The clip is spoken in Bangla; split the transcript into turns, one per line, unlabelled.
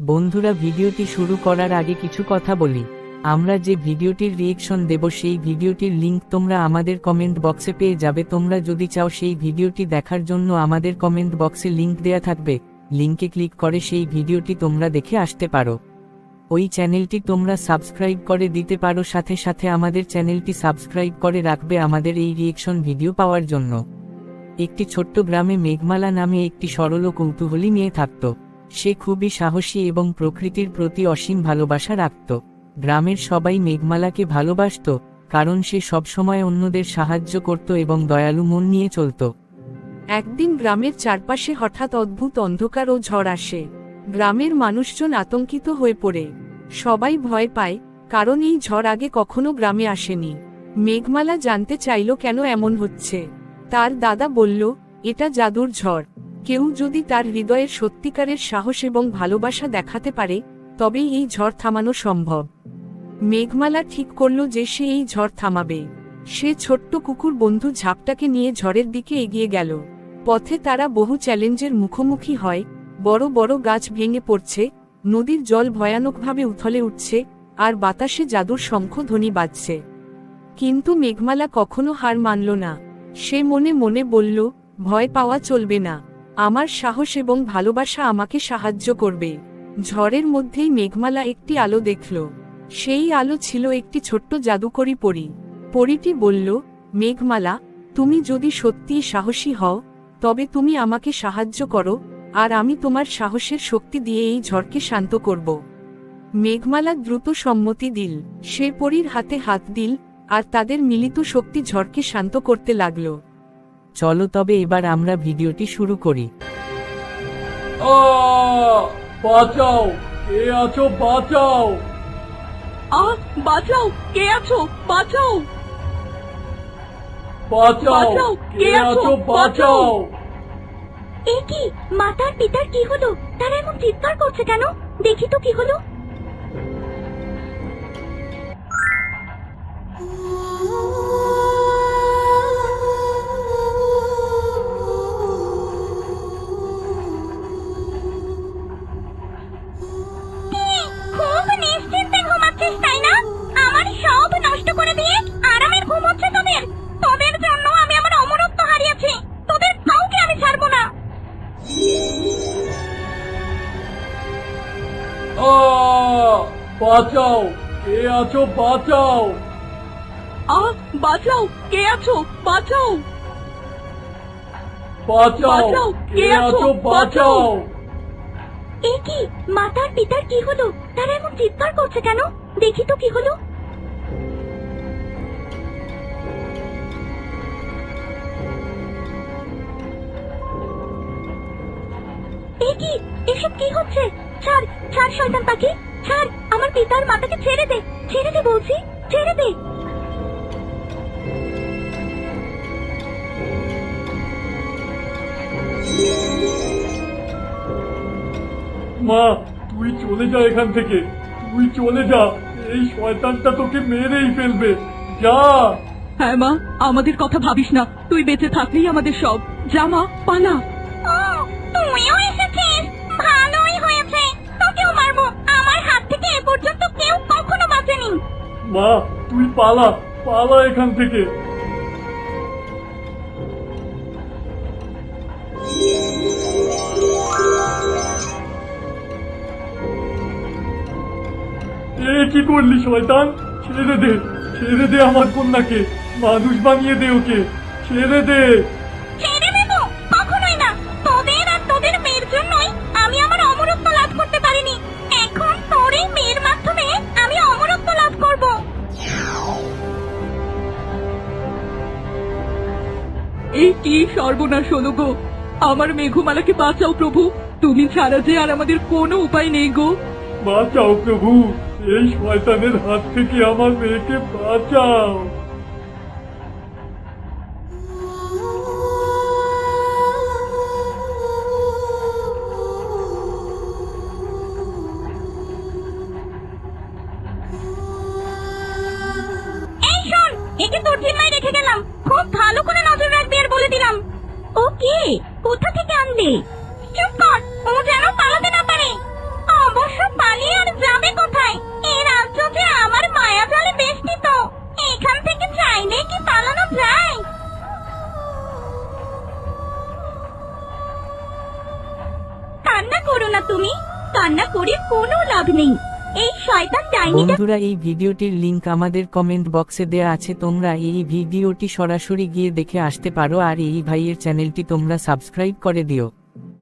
বন্ধুরা ভিডিওটি শুরু করার আগে কিছু কথা বলি। আমরা যে ভিডিওটির রিয়েকশন দেব সেই ভিডিওটির লিংক তোমরা আমাদের কমেন্ট বক্সে পেয়ে যাবে। তোমরা যদি চাও সেই ভিডিওটি দেখার জন্য আমাদের কমেন্ট বক্সে লিংক দেয়া থাকবে। লিঙ্কে ক্লিক করে সেই ভিডিওটি তোমরা দেখে আসতে পারো। ওই চ্যানেলটি তোমরা সাবস্ক্রাইব করে দিতে পারো। সাথে সাথে আমাদের চ্যানেলটি সাবস্ক্রাইব করে রাখবে আমাদের এই রিয়েকশন ভিডিও পাওয়ার জন্য। একটি ছোট্ট গ্রামে মেঘমালা নামে একটি সরল কৌতূহলী মেয়ে থাকত। সে খুবই সাহসী এবং প্রকৃতির প্রতি অসীম ভালোবাসা রাখত। গ্রামের সবাই মেঘমালাকে ভালোবাসত, কারণ সে সবসময় অন্যদের সাহায্য করত এবং দয়ালু মন নিয়ে চলত।
একদিন গ্রামের চারপাশে হঠাৎ অদ্ভুত অন্ধকার ও ঝড় আসে। গ্রামের মানুষজন আতঙ্কিত হয়ে পড়ে। সবাই ভয় পায়, কারণ এই ঝড় আগে কখনো গ্রামে আসেনি। মেঘমালা জানতে চাইল কেন এমন হচ্ছে। তার দাদা বলল, এটা জাদুর ঝড়। কেউ যদি তার হৃদয়ের সত্যিকারের সাহস এবং ভালোবাসা দেখাতে পারে, তবেই এই ঝড় থামানো সম্ভব। মেঘমালা ঠিক করল যে সে এই ঝড় থামাবে। সে ছোট্ট কুকুর বন্ধু ঝাপটাকে নিয়ে ঝড়ের দিকে এগিয়ে গেল। পথে তারা বহু চ্যালেঞ্জের মুখোমুখি হয়। বড় বড় গাছ ভেঙে পড়ছে, নদীর জল ভয়ানকভাবে উথলে উঠছে, আর বাতাসে জাদুর শঙ্খধ্বনি বাজছে। কিন্তু মেঘমালা কখনো হার মানল না। সে মনে মনে বলল, ভয় পাওয়া চলবে না। আমার সাহস এবং ভালোবাসা আমাকে সাহায্য করবে। ঝড়ের মধ্যেই মেঘমালা একটি আলো দেখল। সেই আলো ছিল একটি ছোট্ট জাদুকরি পরি। পরিটি বলল, মেঘমালা, তুমি যদি সত্যিই সাহসী হও, তবে তুমি আমাকে সাহায্য করো, আর আমি তোমার সাহসের শক্তি দিয়ে এই ঝড়কে শান্ত করব। মেঘমালা দ্রুত সম্মতি দিল। সে পরীর হাতে হাত দিল, আর তাদের মিলিত শক্তি ঝড়কে শান্ত করতে লাগল।
চলো তবে এবার আমরা ভিডিওটি শুরু করি।
আহ! বাঁচাও কে আছো বাঁচাও।
আ বাঁচাও কে আছো বাঁচাও।
বাঁচাও
বাঁচাও,
কে আছো বাঁচাও।
এ কি মাতার পিতার কি হলো? তারা এমন চিৎকার করছে কেন? দেখি তো কি হলো।
বাঁচাও কে আছো বাঁচাও।
আ বাঁচাও কে আছো বাঁচাও।
বাঁচাও কে আছো বাঁচাও।
এ কি মাতার পিতার কি হলো? তারা এমন চিৎকার করছে কেন? দেখি তো কি হলো। এ কি এসব কি হচ্ছে? ছাড় ছাড় শয়তান পাখি। ছাড় আমার পিতার মাতাকে ছেড়ে দে ছেড়ে দে বলছি ছেড়ে দে।
মা তুই চলে যা এখান থেকে। তুই চলে যা এই শয়তানটা তোকে মেরেই ফেলবে। যা।
হ্যাঁ মা আমাদের কথা ভাবিস না। তুই বেঁচে থাকলেই আমাদের সব। যা মা পালা।
ও
মা তুই পালা পালা এখান থেকে। কি করলি শয়তান? ছেড়ে দে ছেড়ে দে আমার কন্যাকে। মানুষ বানিয়ে দে ওকে, ছেড়ে দে।
কি সর্বনাশ হলো গো? আমার মেঘমালাকে বাঁচাও প্রভু। তুমি ছাড়া যে আর আমাদের কোনো উপায় নেই গো।
বাঁচাও প্রভু। এই শয়তানের হাত থেকে আমার মেয়েকে বাঁচাও।
এই শোন একে তোর করে দিলাম। ও কি? কোথা থেকে আনলি? চুপ কর, ও যেন পালাতে না পারে। অবশ্য পালিয়ে আর যাবে কোথায়? এই রাজ্য যে আমার মায়া বেষ্টিত। এখান থেকে চাইলে কি পালানো যায়? কান্না করো না তুমি। কান্না করে কোনো লাভ নেই।
বন্ধুরা, এই ভিডিওটির লিংক আমাদের কমেন্ট বক্সে দেয়া আছে। তোমরা এই ভিডিওটি সরাসরি গিয়ে দেখে আসতে পারো। আর এই ভাইয়ের চ্যানেলটি তোমরা সাবস্ক্রাইব করে দিও।